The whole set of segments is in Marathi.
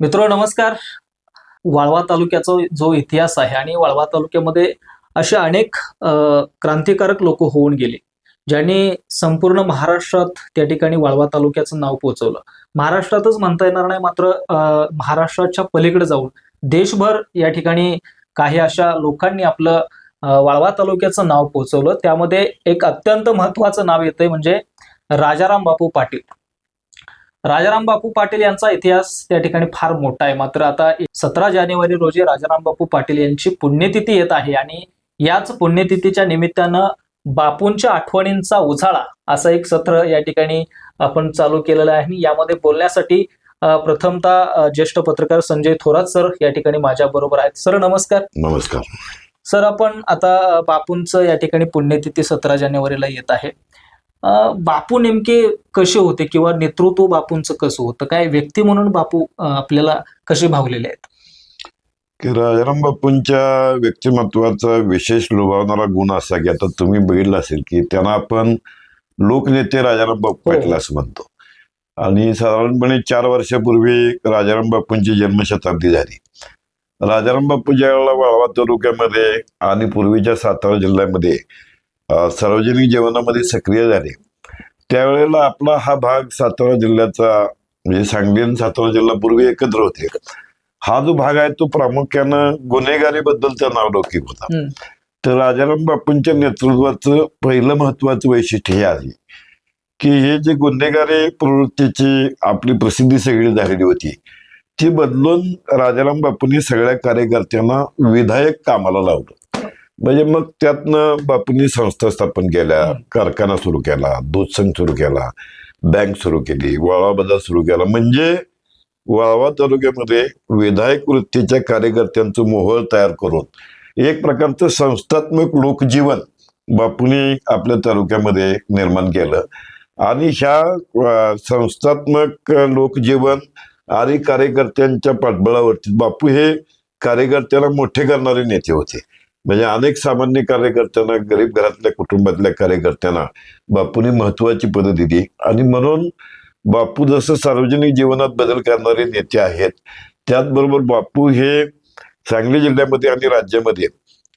मित्र नमस्कार. वाळवा तालुक्याचा जो इतिहास आहे आणि वाळवा तालुक्यामध्ये असे अनेक क्रांतिकारक लोक होऊन गेले ज्यांनी संपूर्ण महाराष्ट्रात त्या ठिकाणी वाळवा तालुक्याचं नाव पोहोचवलं. महाराष्ट्रातच म्हणता येणार नाही मात्र महाराष्ट्राच्या पलीकडे जाऊन देशभर या ठिकाणी काही अशा लोकांनी आपलं वाळवा तालुक्याचं नाव पोहोचवलं. त्यामध्ये एक अत्यंत महत्वाचं नाव येतंय म्हणजे राजाराम बापू पाटील. राजाराम बापू पाटील यांचा इतिहास त्या ठिकाणी फार मोठा आहे. मात्र आता सतरा जानेवारी रोजी राजाराम बापू पाटील यांची पुण्यतिथी येत आहे आणि याच पुण्यतिथीच्या निमित्तानं बापूंच्या आठवणींचा उजाळा असं एक सत्र या ठिकाणी आपण चालू केलेलं आहे. आणि यामध्ये बोलण्यासाठी प्रथमतः ज्येष्ठ पत्रकार संजय थोरात सर या ठिकाणी माझ्या बरोबर आहेत. सर नमस्कार. नमस्कार. सर आपण आता बापूंचं या ठिकाणी पुण्यतिथी सतरा जानेवारीला येत आहे. बापू नेमके कसे होते किंवा नेतृत्व बापूंचं कसं होतं? काय व्यक्ती म्हणून बापू आपल्याला कसे भावलेले आहेत? की राजाराम बापूंच्या व्यक्तिमत्वाचा विशेष लुभावणारा गुण असा की आता तुम्ही बघितलं असेल की त्यांना आपण लोकनेते राजाराम बापू हो. पाटील असं म्हणतो. आणि साधारणपणे चार वर्षापूर्वी राजाराम बापूंची जन्मशताब्दी झाली. राजाराम बापू ज्या वेळेला वाळवा तालुक्यामध्ये आणि पूर्वीच्या सातारा जिल्ह्यामध्ये सार्वजनिक जीवनामध्ये सक्रिय झाले. त्यावेळेला आपला हा भाग सातारा जिल्ह्याचा म्हणजे सांगली आणि सातारा जिल्हा पूर्वी एकत्र होते. हा जो भाग आहे तो प्रामुख्यानं गुन्हेगारीबद्दलचा नावलौकिक होता. तर राजाराम बापूंच्या नेतृत्वाचं पहिलं महत्वाचं वैशिष्ट्य हे आहे की हे जे गुन्हेगारी प्रवृत्तीची आपली प्रसिद्धी सगळी झालेली होती ती बदलून राजाराम बापूंनी सगळ्या कार्यकर्त्यांना विधायक कामाला लावलं. म्हणजे मग त्यातनं बापूंनी संस्था स्थापन केल्या. कारखाना सुरू केला दूध संघ सुरू केला बँक सुरू केली वाळवा बाजार सुरू केला. म्हणजे वाळवा तालुक्यामध्ये विधायक वृत्तीच्या कार्यकर्त्यांचं मोहळ तयार करून एक प्रकारचं संस्थात्मक लोकजीवन बापूंनी आपल्या तालुक्यामध्ये निर्माण केलं. आणि ह्या संस्थात्मक लोकजीवन आणि कार्यकर्त्यांच्या पाठबळावरती बापू हे कार्यकर्त्यांना मोठे करणारे नेते होते. म्हणजे अनेक सामान्य कार्यकर्त्यांना गरीब घरातल्या कुटुंबातल्या कार्यकर्त्यांना बापूंनी महत्वाची पदं दिली. आणि म्हणून बापू जसं सार्वजनिक जीवनात बदल करणारे नेते आहेत त्याचबरोबर बापू हे सांगली जिल्ह्यामध्ये आणि राज्यामध्ये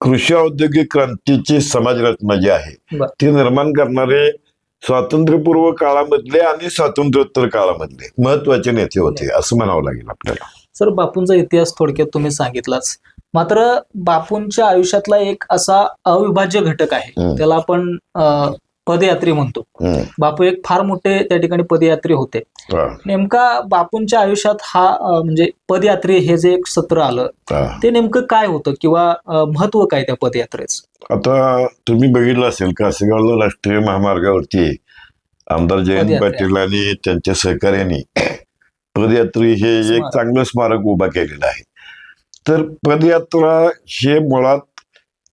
कृषी औद्योगिक क्रांतीची समाजरचना जी आहे. ती निर्माण करणारे स्वातंत्र्यपूर्व काळामधले आणि स्वातंत्र्योत्तर काळामधले महत्त्वाचे नेते होते असं म्हणावं लागेल आपल्याला. सर बापूंचा इतिहास थोडक्यात तुम्ही सांगितलाच. मात्र बापूंच्या आयुष्यातला एक असा अविभाज्य घटक आहे. त्याला आपण पदयात्री म्हणतो. बापू एक फार मोठे त्या ठिकाणी पदयात्री होते नेमका बापूंच्या आयुष्यात हा म्हणजे पदयात्री हे जे एक सत्र आलं. ते नेमकं काय होतं किंवा महत्त्व काय त्या पदयात्रेचं आता तुम्ही बघितलं असेल कासेगावला राष्ट्रीय महामार्गावरती आमदार जयंत. पाटील आणि त्यांच्या सहकार्याने पदयात्री हे एक. चांगलं स्मारक उभा केलेलं आहे तर पदयात्रा हे मुळात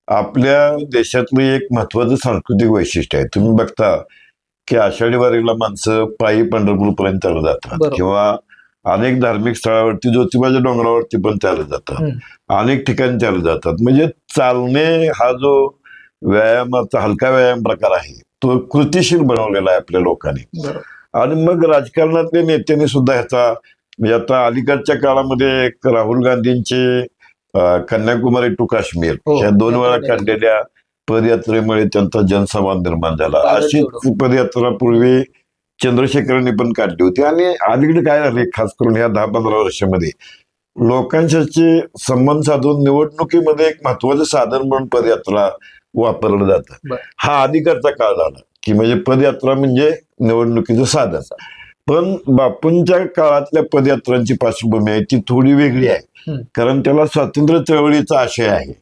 आपल्या देशातलं एक महत्वाचं सांस्कृतिक वैशिष्ट्य आहे. तुम्ही बघता की आषाढी वारीला माणसं पायी पंढरपूरपर्यंत चालत जातात. किंवा अनेक धार्मिक स्थळावरती ज्योतिबाच्या डोंगरावरती पण चालत जातात. अनेक ठिकाणी चालत जातात. म्हणजे चालणे हा जो व्यायामाचा हलका व्यायाम प्रकार आहे तो कृतिशील बनवलेला आहे आपल्या लोकांनी. आणि मग राजकारणातल्या नेत्यांनी सुद्धा ह्याचा म्हणजे आता अलीकडच्या काळामध्ये एक राहुल गांधींचे कन्याकुमारी टू काश्मीर हो, ह्या दोन वेळा काढलेल्या पदयात्रेमुळे त्यांचा जनसंवाद निर्माण झाला. अशी. पदयात्रा पूर्वी चंद्रशेखरांनी पण काढली होती. आणि अलीकडे काय झाले खास करून ह्या दहा पंधरा वर्षामध्ये? लोकांशी संबंध साधून निवडणुकीमध्ये एक महत्वाचं साधन म्हणून पदयात्रा वापरलं जातं. हा अलीकडचा काळ झाला की म्हणजे पदयात्रा म्हणजे निवडणुकीचं साधन. पण बापूंच्या काळातल्या पदयात्रांची पार्श्वभूमी आहे ती थोडी वेगळी आहे. कारण त्याला स्वातंत्र्य चळवळीचा आशय आहे.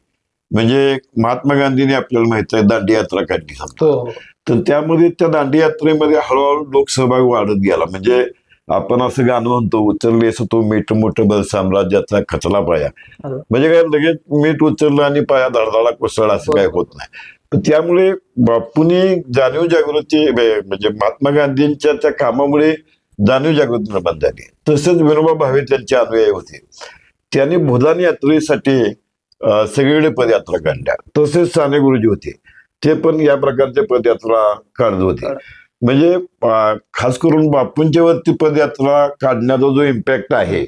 म्हणजे महात्मा गांधींनी आपल्याला माहीत आहे दांडी यात्रा काढली समजा. हो. तर त्यामध्ये त्या दांडी यात्रेमध्ये हळूहळू लोकसहभाग वाढत गेला. म्हणजे आपण असं गाणं म्हणतो उचलले असं तो मीठ मोठं बल साम्राज्याचा खचला पाया. म्हणजे काय लगेच मीठ उचललं आणि पाया धडधडा कोसळला असं काय होत नाही. त्यामुळे बापूंनी जाणीव जागृती म्हणजे महात्मा गांधींच्या त्या कामामुळे जाणीव जागृती निर्माण झाली तसंच विनोबा भावे त्यांचे अनुयायी होते. त्यांनी भूदान यात्रेसाठी सगळीकडे पदयात्रा काढल्या. तसेच साने गुरुजी होते. ते पण या प्रकारच्या पदयात्रा काढत होते. म्हणजे खास करून बापूंच्या वरती पदयात्रा काढण्याचा जो इम्पॅक्ट आहे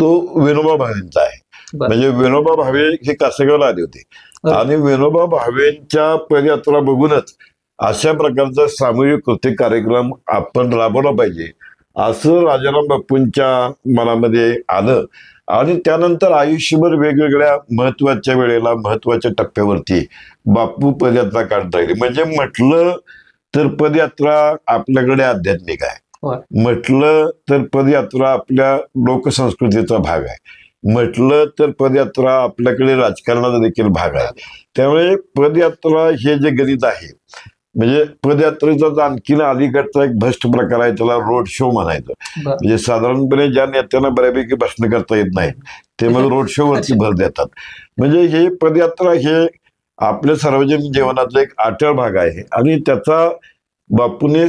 तो विनोबा भावेंचा आहे. म्हणजे विनोबा भावे हे कासेगावला आले होते. आणि विनोबा भावेंच्या पदयात्रा बघूनच अशा प्रकारचा सामूहिक कृती कार्यक्रम आपण राबवला पाहिजे. असं राजाराम बापूंच्या मनामध्ये आलं. आणि त्यानंतर आयुष्यभर वेगवेगळ्या महत्त्वाच्या वेळेला महत्त्वाच्या टप्प्यावरती बापू पदयात्रा काढत राहिले. म्हणजे म्हटलं तर पदयात्रा आपल्याकडे आध्यात्मिक आहे. म्हटलं तर पदयात्रा आपल्या लोकसंस्कृतीचा भाग आहे. म्हटलं तर पदयात्रा आपल्याकडे राजकारणाचा देखील भाग आहे. त्यामुळे पदयात्रा हे जे गणित आहे म्हणजे पदयात्रेचा आणखीन अलीकडचा एक भ्रष्ट प्रकार आहे त्याला रोड शो म्हणायचं. म्हणजे साधारणपणे ज्या नेत्यांना बऱ्यापैकी भाषण करता येत नाही ते मग रोड शो वरती भर देतात. म्हणजे हे पदयात्रा हे आपल्या सार्वजनिक जीवनाचा एक अटळ भाग आहे आणि त्याचा बापूने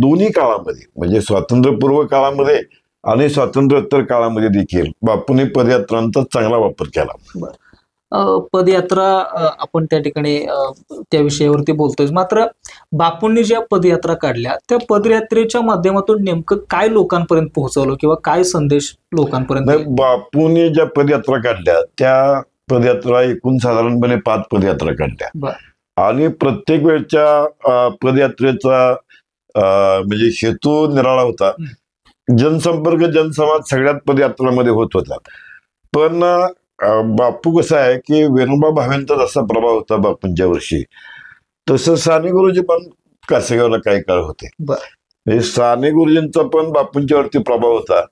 दोन्ही काळामध्ये म्हणजे स्वातंत्र्यपूर्व काळामध्ये आणि स्वातंत्र्योत्तर काळामध्ये देखील बापूने पदयात्रांचा चांगला वापर केला. पदयात्रा आपण त्या ठिकाणी त्या विषयावरती बोलतोय मात्र बापूंनी ज्या पदयात्रा काढल्या त्या पदयात्रेच्या माध्यमातून नेमकं काय लोकांपर्यंत पोहोचवलं किंवा काय संदेश लोकांपर्यंत बापूने ज्या पदयात्रा काढल्या त्या पदयात्रा एकूण साधारणपणे पाच पदयात्रा काढल्या. आणि प्रत्येक वेळच्या पदयात्रेचा म्हणजे हेतू निराळा होता. जनसंपर्क जनसंवाद सगळ्यात पदयात्रामध्ये होत होता. पण बापू कसं आहे की वेणुबा भावेंचा जसा प्रभाव होता बापूंच्या वर्षी तसं साने गुरुजी पण कासेगावला काही काळ होते. साने गुरुजींचा पण बापूंच्या वरती प्रभाव होता.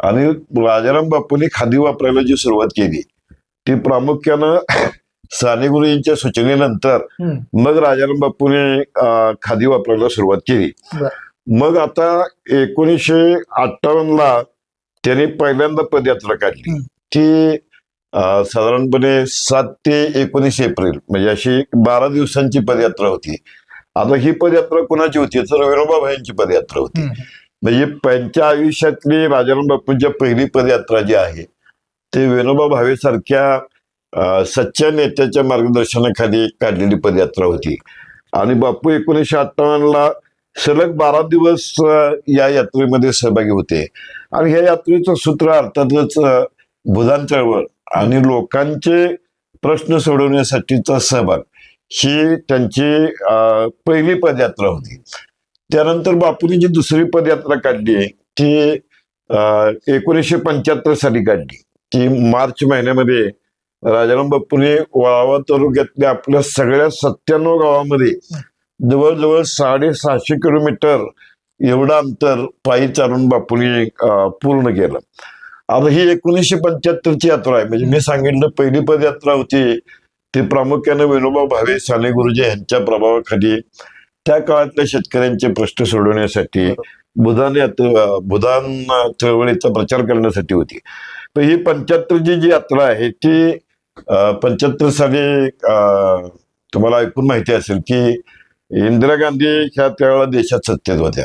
आणि राजाराम बापूंनी खादी वापरायला जी सुरुवात केली ती प्रामुख्यानं साने गुरुजींच्या सूचनेनंतर मग राजाराम बापूने खादी वापरायला सुरुवात केली. मग आता एकोणीसशे अठ्ठावन्न ला त्यांनी पहिल्यांदा पदयात्रा काढली. ती साधारणपणे सात ते एकोणीस एप्रिल म्हणजे अशी बारा दिवसांची पदयात्रा होती. आता ही पदयात्रा कुणाची होती? तर विनोबा भाईंची पदयात्रा होती. म्हणजे त्यांच्या आयुष्यातली राजाराम बापूंच्या पहिली पदयात्रा जी आहे ते विनोबा भावे सारख्या सच्च्या नेत्याच्या मार्गदर्शनाखाली काढलेली पदयात्रा होती. आणि बापू एकोणीसशे अठ्ठावन्नला सलग बारा दिवस या यात्रेमध्ये सहभागी होते. आणि ह्या यात्रेचं सूत्र अर्थातच अं, भूदान चळवळ आणि लोकांचे प्रश्न सोडवण्यासाठीचा सहभाग. ही त्यांची पहिली पदयात्रा होती. त्यानंतर बापूंनी जी दुसरी पदयात्रा काढली ती एकोणीसशे पंच्याहत्तर साली काढली. ती मार्च महिन्यामध्ये राजाराम बापूने वाळवा तालुक्यातल्या आपल्या सगळ्या सत्त्याण्णव गावामध्ये जवळजवळ साडेसहाशे किलोमीटर एवढं अंतर पायी चालून बापूने पूर्ण केलं. आता ही एकोणीसशे पंच्याहत्तरची यात्रा आहे. म्हणजे मी सांगितलं पहिली पदयात्रा होती. ती प्रामुख्याने विनोबा भावे साने गुरुजी यांच्या प्रभावाखाली. त्या काळातल्या शेतकऱ्यांचे प्रश्न सोडवण्यासाठी बुधान यात्रा बुधान चळवळीचा प्रचार करण्यासाठी होती. तर ही पंच्याहत्तरची जी यात्रा आहे ती पंच्याहत्तर साली तुम्हाला ऐकून माहिती असेल की इंदिरा गांधी ह्या त्यावेळेला देशात सत्तेत होत्या.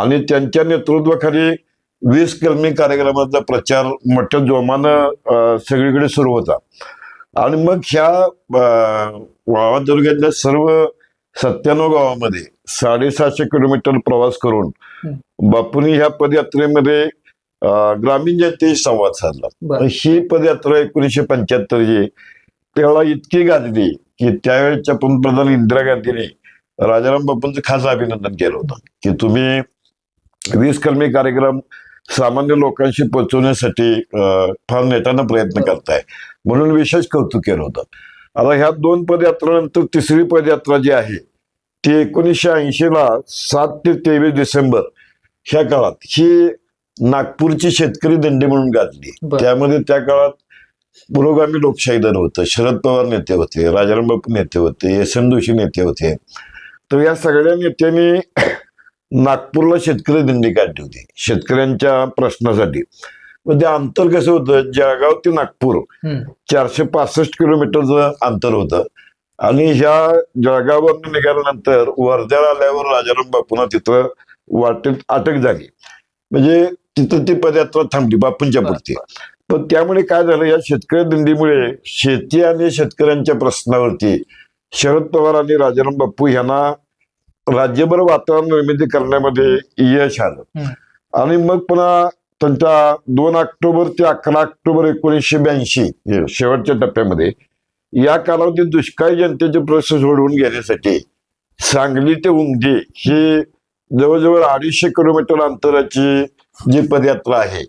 आणि त्यांच्या नेतृत्वाखाली वीस कलमी कार्यक्रमाचा प्रचार मोठ्या जोमानं सगळीकडे सुरू होता आणि मग ह्या अं, वाळवा तालुक्यातल्या सर्व सत्त्याण्णव गावामध्ये साडेसहाशे किलोमीटर प्रवास करून बापूंनी ह्या पदयात्रेमध्ये ग्रामीण जनतेशी संवाद साधला. ही पदयात्रा एकोणीसशे पंच्याहत्तरची त्यावेळेला इतकी गाजली की त्यावेळेच्या पंतप्रधान इंदिरा गांधीने राजाराम बापूंचं खास अभिनंदन केलं होतं. की तुम्ही वीस कलमी कार्यक्रम सामान्य लोकांशी पोहोचवण्यासाठी फार नेटानं प्रयत्न करताय. म्हणून विशेष कौतुक केलं होतं. आता ह्या दोन पदयात्रानंतर तिसरी पदयात्रा जी आहे ती एकोणीसशे ऐंशी ला सात ते तेवीस डिसेंबर ह्या काळात ही नागपूरची शेतकरी दिंडी म्हणून गाजली. त्यामध्ये त्या काळात पुरोगामी लोकशाही दल होतं. शरद पवार नेते होते राजाराम बापू नेते होते एस एन जोशी नेते होते. तर या सगळ्या नेत्यांनी नागपूरला शेतकरी दिंडी काढली होती शेतकऱ्यांच्या प्रश्नासाठी. पण ते अंतर कसं होतं जळगाव ते नागपूर. चारशे पासष्ट किलोमीटरचं अंतर होतं. आणि ह्या जळगाववरून निघाल्यानंतर वर्ध्याला आल्यावर राजाराम बापूंना तिथं वाटेत अटक झाली. म्हणजे तिथं ती पदयात्रा थांबली बापूंच्या पुरती. पण त्यामुळे काय झालं या शेतकरी दिंडीमुळे शेती आणि शेतकऱ्यांच्या प्रश्नावरती शरद पवार आणि राजाराम बापू यांना राज्यभर वातावरण निर्मिती करण्यामध्ये यश आलं. आणि मग पुन्हा त्यांच्या दोन ऑक्टोबर ते अकरा ऑक्टोबर एकोणीसशे ब्याऐंशी शेवटच्या टप्प्यामध्ये या कालावधीत दुष्काळी जनतेचे प्रश्न सोडवून घेण्यासाठी सांगली ते उमदी ही जवळजवळ अडीचशे किलोमीटर अंतराची जी पदयात्रा आहे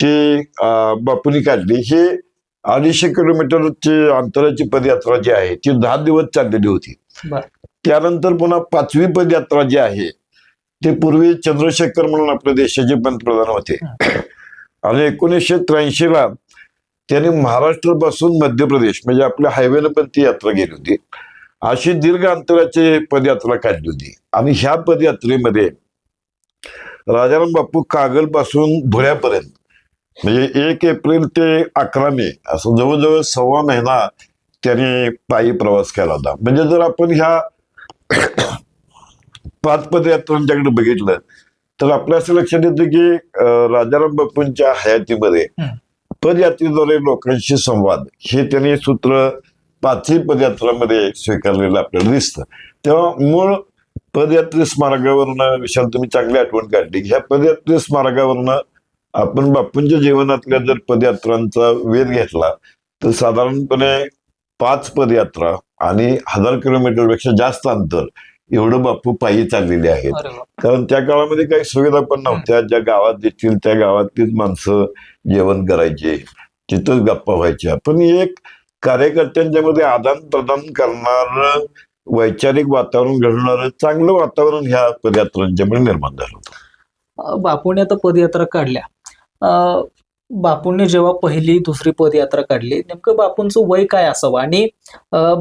ती बापूंनी काढली ही अडीचशे किलोमीटरची अंतराची पदयात्रा जी आहे ती दहा दिवस चाललेली होती. त्यानंतर पुन्हा पाचवी पदयात्रा जी आहे ते पूर्वी चंद्रशेखर म्हणून आपल्या देशाचे पंतप्रधान होते. आणि एकोणीसशे त्र्याऐंशी ला त्यांनी महाराष्ट्रापासून मध्य प्रदेश म्हणजे आपल्या हायवेनं पण ती यात्रा गेली होती. अशी दीर्घ अंतराची पदयात्रा काढली होती. आणि ह्या पदयात्रेमध्ये राजाराम बापू कागलपासून धुळ्यापर्यंत म्हणजे एक एप्रिल ते अकरा मे असं जवळजवळ सव्वा महिना त्याने पायी प्रवास केला होता म्हणजे जर आपण ह्या पाच पदयात्रांच्याकडे बघितलं तर आपल्या असं लक्षात येतं की राजाराम बापूंच्या हयातीमध्ये. पदयात्रेद्वारे लोकांशी संवाद हे त्यांनी सूत्र पाचही पदयात्रामध्ये स्वीकारलेलं आपल्याला दिसतं तेव्हा मूळ पदयात्रे स्मारकावरनं विशाल तुम्ही चांगली आठवण काढली ह्या पदयात्रे स्मारकावरनं आपण बापूंच्या जीवनातल्या जर पदयात्रांचा वेध घेतला तर साधारणपणे पाच पदयात्रा आणि हजार किलोमीटरपेक्षा जास्त अंतर एवढं बापू पायी चाललेले आहेत. कारण त्या काळामध्ये काही सुविधा पण नव्हत्या. ज्या गावात देखील त्या गावातलीच माणसं जेवण करायचे तिथंच गप्पा व्हायच्या. पण एक कार्यकर्त्यांच्या मध्ये आदान प्रदान करणार वैचारिक वातावरण घडवणारं चांगलं वातावरण ह्या पदयात्रांच्यामुळे निर्माण झालं होतं. बापूने आता पदयात्रा काढल्या. बापूंनी जेव्हा पहिली दुसरी पदयात्रा काढली नेमकं बापूंचं वय काय असावं? आणि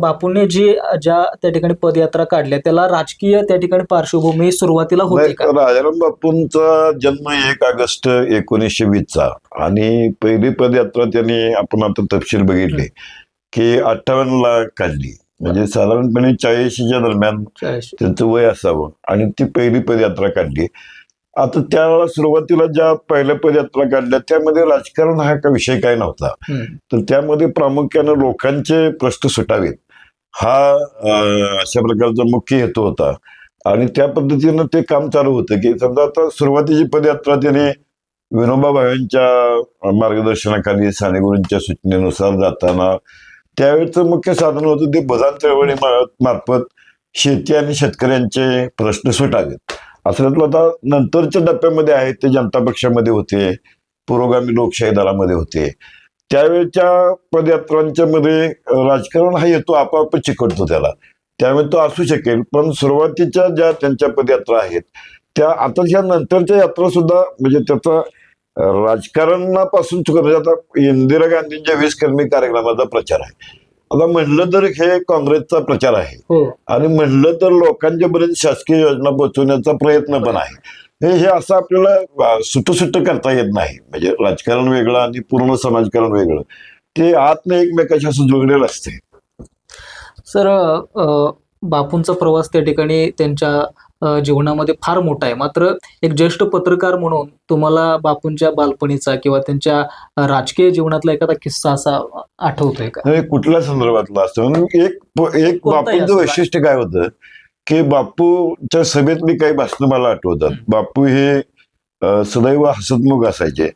बापूंनी जी ज्या त्या ठिकाणी पदयात्रा काढल्या त्याला राजकीय त्या ठिकाणी पार्श्वभूमी सुरुवातीला होती का? राजाराम बापूंचा जन्म एक ऑगस्ट एकोणीसशे वीसचा. आणि पहिली पदयात्रा त्यांनी आपण आता तपशील बघितले की अठ्ठावन्न ला काढली. म्हणजे साधारणपणे चाळीशीच्या दरम्यान. त्यांचं वय असावं. आणि ती पहिली पदयात्रा काढली. आता त्यावेळेला सुरुवातीला ज्या पहिल्या पदयात्रा काढल्या त्यामध्ये राजकारण हा का विषय काय नव्हता. तर त्यामध्ये प्रामुख्यानं लोकांचे प्रश्न सुटावेत. हा अशा प्रकारचा मुख्य हेतू होता. आणि त्या पद्धतीनं ते काम चालू होतं की समजा आता सुरुवातीची पदयात्रा त्याने विनोबा भावेंच्या मार्गदर्शनाखाली सानेगुरूंच्या सूचनेनुसार जाताना त्यावेळेचं मुख्य साधन होतं ते बदान चळवळी मार्फत शेती आणि शेतकऱ्यांचे प्रश्न सुटावेत. असं त्यातलं आता नंतरच्या टप्प्यामध्ये आहेत ते जनता पक्षामध्ये होते पुरोगामी लोकशाही दलामध्ये होते. त्यावेळच्या पदयात्रांच्या मध्ये राजकारण हा येतो आपोआप चिकटतो त्याला. त्यामुळे तो असू शकेल पण सुरुवातीच्या ज्या त्यांच्या पदयात्रा आहेत त्या आताच्या नंतरच्या यात्रा सुद्धा म्हणजे त्याचा राजकारणापासून चुकत म्हणजे आता इंदिरा गांधींच्या वीस कर्मी कार्यक्रमाचा प्रचार आहे. आता म्हणलं तर हे काँग्रेसचा प्रचार आहे. हो. आणि म्हणलं तर लोकांच्या पर्यंत शासकीय योजना पोहोचवण्याचा प्रयत्न पण आहे. हे हे असं आपल्याला सुट सुट करता येत नाही. म्हणजे राजकारण वेगळं आणि पूर्ण समाजकारण वेगळं. ते आतनं एकमेकाशी असं जोडलेलं असते सर बापूंचा प्रवास त्या ठिकाणी त्यांच्या जीवनामध्ये फार मोठा आहे. मात्र एक ज्येष्ठ पत्रकार म्हणून तुम्हाला बापूंच्या बालपणीचा किंवा त्यांच्या राजकीय जीवनातला एखादा किस्सा असा आठवतोय का? हे कुठल्या संदर्भातलं असतं? म्हणून एक एक बापूंचं. वैशिष्ट्य काय होतं की बापूच्या सभेतली काही भाषणं मला आठवतात. बापू हे सदैव हसतमुख असायचे.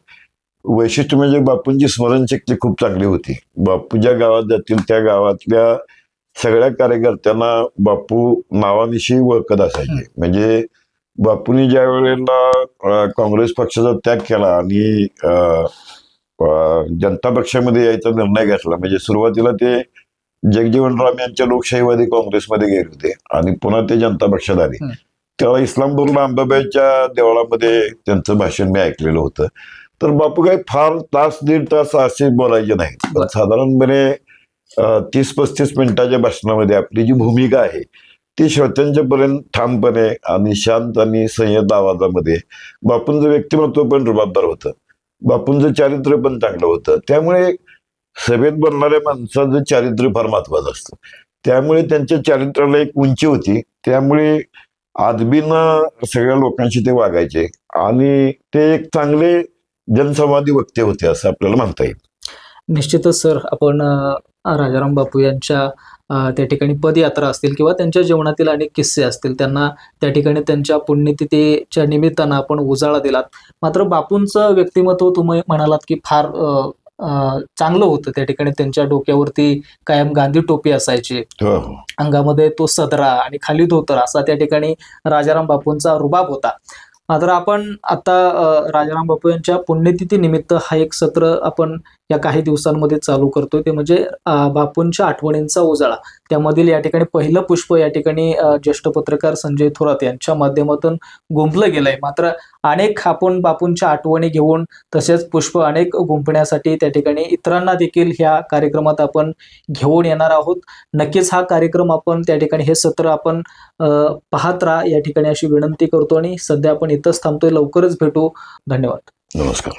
वैशिष्ट्य म्हणजे बापूंची स्मरणशक्ती खूप चांगली होती. बापू ज्या गावात जातील त्या गावातल्या सगळ्या कार्यकर्त्यांना बापू नावानिशी ओळखत असायचे. म्हणजे बापूंनी ज्या वेळेला काँग्रेस पक्षाचा त्याग केला आणि जनता पक्षामध्ये यायचा निर्णय घेतला म्हणजे सुरुवातीला ते जगजीवनराम यांच्या लोकशाहीवादी काँग्रेसमध्ये गेले होते आणि पुन्हा ते जनता पक्षात आले. तेव्हा इस्लामपूरला अंबाबाईच्या देवळामध्ये त्यांचं भाषण मी ऐकलेलं होतं. तर बापू काही फार तास दीड तास असे बोलायचे नाहीत. साधारणपणे तीस पस्तीस मिनिटाच्या भाषणामध्ये आपली जी भूमिका आहे ती श्रोत्यांच्या पर्यंत ठामपणे आणि शांत आणि संयत आवाजामध्ये बापूंचं व्यक्तिमत्व पण रुबाबदार होतं. बापूंचं चारित्र्य पण चांगलं होतं. त्यामुळे सभेत बोलणाऱ्या माणसाचं चारित्र्य फार महत्वाचं असतं. त्यामुळे त्यांच्या चारित्र्याला एक उंची होती. त्यामुळे आदबीनं सगळ्या लोकांशी ते वागायचे आणि ते एक चांगले जनसंवादी वक्ते होते असं आपल्याला म्हणता येईल. निश्चितच सर. आपण राजाराम बापू यांच्या त्या ठिकाणी पदयात्रा असतील किंवा त्यांच्या जीवनातील अनेक किस्से असतील त्यांना त्या ठिकाणी त्यांच्या पुण्यतिथीच्या निमित्तानं आपण उजाळा दिलात. मात्र बापूंचं व्यक्तिमत्व तुम्ही म्हणालात की फार चांगलं होतं. त्या ठिकाणी त्यांच्या डोक्यावरती कायम गांधी टोपी असायची. हो हो. अंगामध्ये तो सदरा आणि खाली धोतर असा त्या ठिकाणी राजाराम बापूंचा रुबाब होता. मात्र आपण आता राजाराम बापू यांच्या पुण्यतिथी निमित्त हा एक सत्र आपण या काही दिवसांमध्ये चालू करतोय. ते म्हणजे बापूंच्या आठवणींचा उजाळा त्यामधील या ठिकाणी पहिलं पुष्प या ठिकाणी ज्येष्ठ पत्रकार संजय थोरात यांच्या माध्यमातून गुंपलं गेलंय. मात्र अनेक आपण बापूंच्या आठवणी घेऊन तसेच पुष्प अनेक गुंफण्यासाठी त्या ठिकाणी इतरांना देखील ह्या कार्यक्रमात आपण घेऊन येणार आहोत. नक्कीच हा कार्यक्रम आपण त्या ठिकाणी हे सत्र आपण पाहत राहा. या ठिकाणी अशी विनंती करतो आणि सध्या आपण इथंच थांबतोय. लवकरच भेटू. धन्यवाद. नमस्कार.